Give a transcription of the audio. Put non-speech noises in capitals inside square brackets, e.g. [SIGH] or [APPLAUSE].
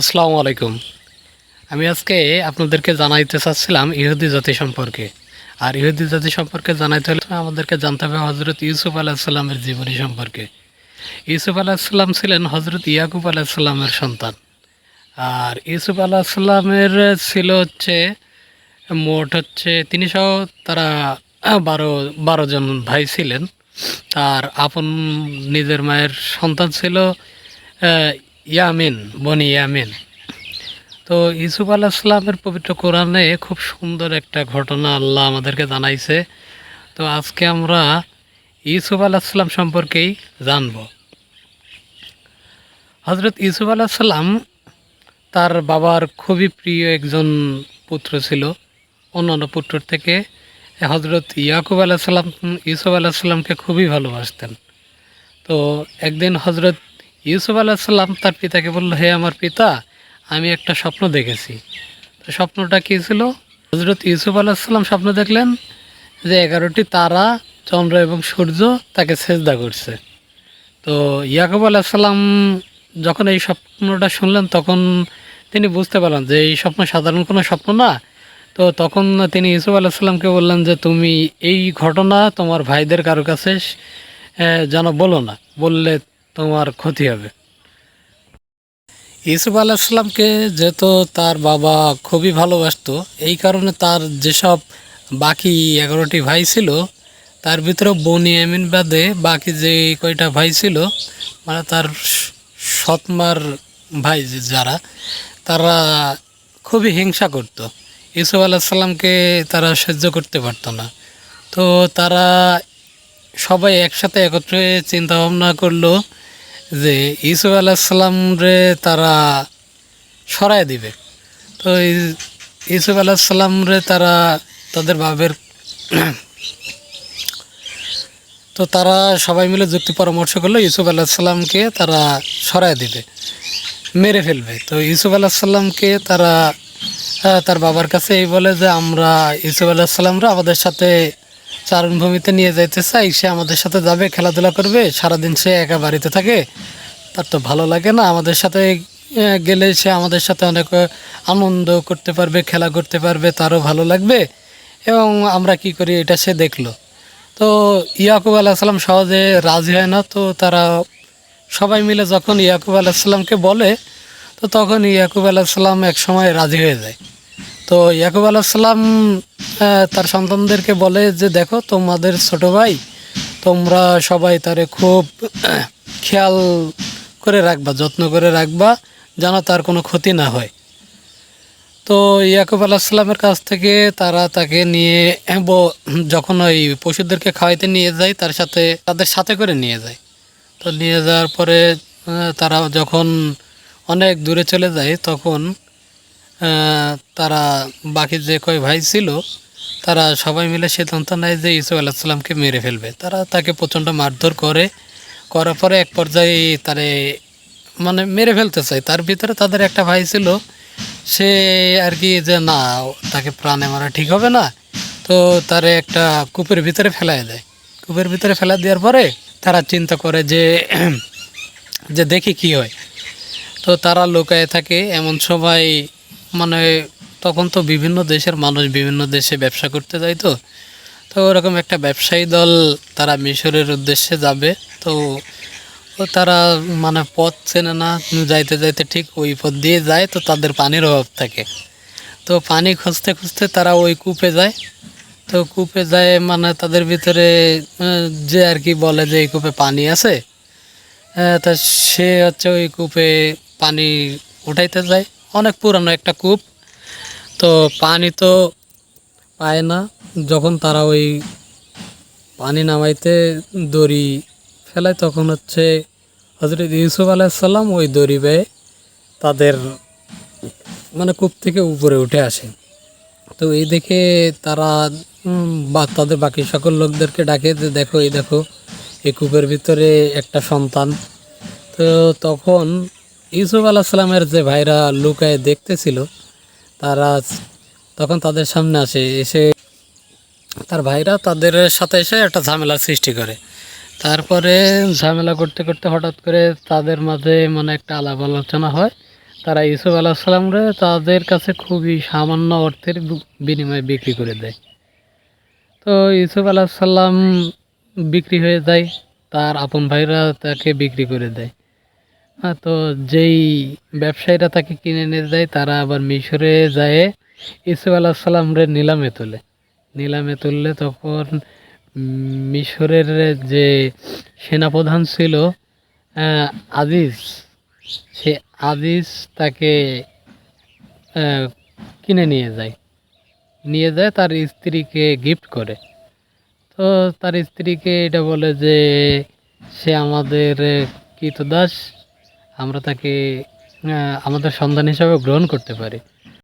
আসসালামু আলাইকুম। আমি আজকে আপনাদেরকে জানাইতে চাচ্ছিলাম ইহুদি জাতি সম্পর্কে। আর ইহুদি জাতি সম্পর্কে জানাইতে হলে আমাদেরকে জানতে হবে হজরত ইউসুফ আলাহিসাল্লামের জীবনী সম্পর্কে। ইউসুফ আলাহিসাল্লাম ছিলেন হজরত ইয়াকুব আলাহিসাল্লামের সন্তান। আর ইউসুফ আলাহিসাল্লামের ছিল হচ্ছে, মোট হচ্ছে তিনি সহ তারা বারো বারো জন ভাই ছিলেন। তার আপন নিজের মায়ের সন্তান ছিল ইয়ামিন, বনি ইয়ামিন। তো ইসুফ আলাহিসাল্লামের পবিত্র কোরআনে খুব সুন্দর একটা ঘটনা আল্লাহ আমাদেরকে জানাইছে। তো আজকে আমরা ইসুফ আলাহিসাল্লাম সম্পর্কেই জানব। হজরত ইসুফ আলাহিসাল্লাম তার বাবার খুবই প্রিয় একজন পুত্র ছিল। অন্যান্য পুত্র থেকে হজরত ইয়াকুব আলাহিসাল্লাম ইউসুফ আলাহিসাল্লামকে খুবই ভালোবাসতেন। তো একদিন হজরত ইউসুফ আলাহিসাল্লাম তার পিতাকে বলল, হে আমার পিতা, আমি একটা স্বপ্ন দেখেছি। তো স্বপ্নটা কী ছিল? হজরত ইউসুফ আলাহিসাল্লাম স্বপ্ন দেখলেন যে এগারোটি তারা, চন্দ্র এবং সূর্য তাকে সেজদা করছে। তো ইয়াকুব আলাহিসাল্লাম যখন এই স্বপ্নটা শুনলেন, তখন তিনি বুঝতে পারলেন যে এই স্বপ্ন সাধারণ কোনো স্বপ্ন না। তো তখন তিনি ইউসুফ আলাহিসাল্লামকে বললেন যে, তুমি এই ঘটনা তোমার ভাইদের কারও কাছে যেন বলো না। বললে তোমার ক্ষতি হবে। ইউসুফ আলাহিসাল্লামকে যেহেতু তার বাবা খুবই ভালোবাসতো, এই কারণে তার যেসব বাকি এগারোটি ভাই ছিল, তার ভিতরে বনি এমিন বাদে বাকি যে কয়টা ভাই ছিল মানে তার সৎমার ভাই যারা, তারা খুবই হিংসা করত। ইউসুফ আলাহিসাল্লামকে তারা সহ্য করতে পারতো না। তো তারা সবাই একসাথে একত্রে চিন্তা ভাবনা করল যে ইসুফ আলাহিসাল্লাম রে তারা সরায় দিবে। তো ইসুফ আলাহিসাল্লাম রে তারা তাদের বাবের তো তারা সবাই মিলে যুক্তি পরামর্শ করল, ইউসুফ আলাহিসাল্লামকে তারা সরায় দিবে, মেরে ফেলবে। তো ইউসুফ আলাহিসাল্লামকে তারা তার বাবার কাছে এই বলে যে, আমরা ইউসুফ আলাহিসাল্লামরা আমাদের সাথে চারণভূমিতে নিয়ে যাইতে চাই, সে আমাদের সাথে যাবে, খেলাধুলা করবে, সারাদিন সে একা বাড়িতে থাকে। তার তো ভালো লাগে না, আমাদের সাথে গেলে সে আমাদের সাথে অনেক আনন্দ করতে পারবে, খেলা করতে পারবে, তারও ভালো লাগবে। এবং আমরা কি করি, এটা সে দেখল। তো ইয়াকুব আলাহিসাল্লাম সহজে রাজি হয় না, তো তারা সবাই মিলে যখন ইয়াকুব আলাহিসাল্লামকে বলে, তো তখন ইয়াকুব আলাহিসাল্লাম এক সময় রাজি হয়ে যায়। তো ইয়াকুব আলাহিসাল্লাম আহ, তার সন্তানদেরকে বলে যে দেখো তোমাদের ছোট ভাই তোমরা সবাই তারে খুব [CLEARS THROAT] খেয়াল করে রাখবা যত্ন করে রাখবা যেন তার কোনো ক্ষতি না হয়। তো ইয়াকুব আলাহিসাল্লামের কাছ থেকে তারা তাকে নিয়ে যখন ওই পশুদেরকে খাওয়াইতে নিয়ে যায় তার সাথে তাদের সাথে করে নিয়ে যায়। তো নিয়ে যাওয়ার পরে তারা যখন অনেক দূরে চলে যায় তখন তারা বাকি যে কয় ভাই ছিল, তারা সবাই মিলে সিদ্ধান্ত নেয় যে ইসুফ আলাহিসাল্লামকে মেরে ফেলবে। তারা তাকে প্রচণ্ড মারধর করে, করার পরে এক পর্যায়ে তারে মানে মেরে ফেলতে চায়। তার ভিতরে তাদের একটা ভাই ছিল, সে আর কি যে না, তাকে প্রাণে মারা ঠিক হবে না, তো তারে একটা কূপের ভিতরে ফেলাই দেয়। কূপের ভিতরে ফেলা দেওয়ার পরে তারা চিন্তা করে যে যে দেখি কি হয়। তো তারা লুকায় থাকে, এমন সময় মানে তখন তো বিভিন্ন দেশের মানুষ বিভিন্ন দেশে ব্যবসা করতে যায় তো। তো ওরকম একটা ব্যবসায়ী দল তারা মিশরের উদ্দেশ্যে যাবে। তো তারা মানে পথ চেনে না, যাইতে যাইতে ঠিক ওই পথ দিয়ে যায় তো তাদের পানির অভাব থাকে। তো পানি খুঁজতে খুঁজতে তারা ওই কূপে যায়। তো কূপে যায় মানে তাদের ভিতরে যে আর কি বলে যে এই কূপে পানি আছে তা সে হচ্ছে ওই কূপে পানি উঠাইতে যায়। অনেক পুরানো একটা কূপ। তো পানি তো পায় না। যখন তারা ওই পানি নামাইতে দড়ি ফেলায়, তখন হচ্ছে হজরত ইউসুফ আলাইসাল্লাম ওই দড়ি বেয়ে তাদের মানে কূপ থেকে উপরে উঠে আসে। তো এই দেখে তারা বা তাদের বাকি সকল লোকদেরকে ডাকে যে, দেখো, এই দেখো, এই কূপের ভিতরে একটা সন্তান। তো তখন ইউসুফ আলাহিসাল্লামের যে ভাইরা লুকায় দেখতেছিল, তারা তখন তাদের সামনে আসে, এসে তার ভাইরা তাদের সাথে এসে একটা ঝামেলার সৃষ্টি করে। তারপরে ঝামেলা করতে করতে হঠাৎ করে তাদের মাঝে মানে একটা আলাপ আলোচনা হয়। তারা ইউসুফ আলাহ সাল্লামরে তাদের কাছে খুবই সামান্য অর্থের বিনিময়ে বিক্রি করে দেয়। তো ইউসুফ আলাহ সাল্লাম বিক্রি হয়ে যায়, তার আপন ভাইরা তাকে বিক্রি করে দেয়। তো যেই ব্যবসায়ীরা তাকে কিনে নিয়ে যায় তারা আবার মিশরে যায়। ইসুফ আলাহ সাল্লামরে নিলামে তোলে। নিলামে তুললে তখন মিশরের যে সেনাপ্রধান ছিল আজিজ, সে আজিজ তাকে কিনে নিয়ে যায়। নিয়ে যায় তার স্ত্রীকে গিফট করে। তো তার স্ত্রীকে এটা বলে যে, সে আমাদের কৃতদাস। আমরা তাকে আমাদের সন্তান হিসাবে গ্রহণ করতে পারি।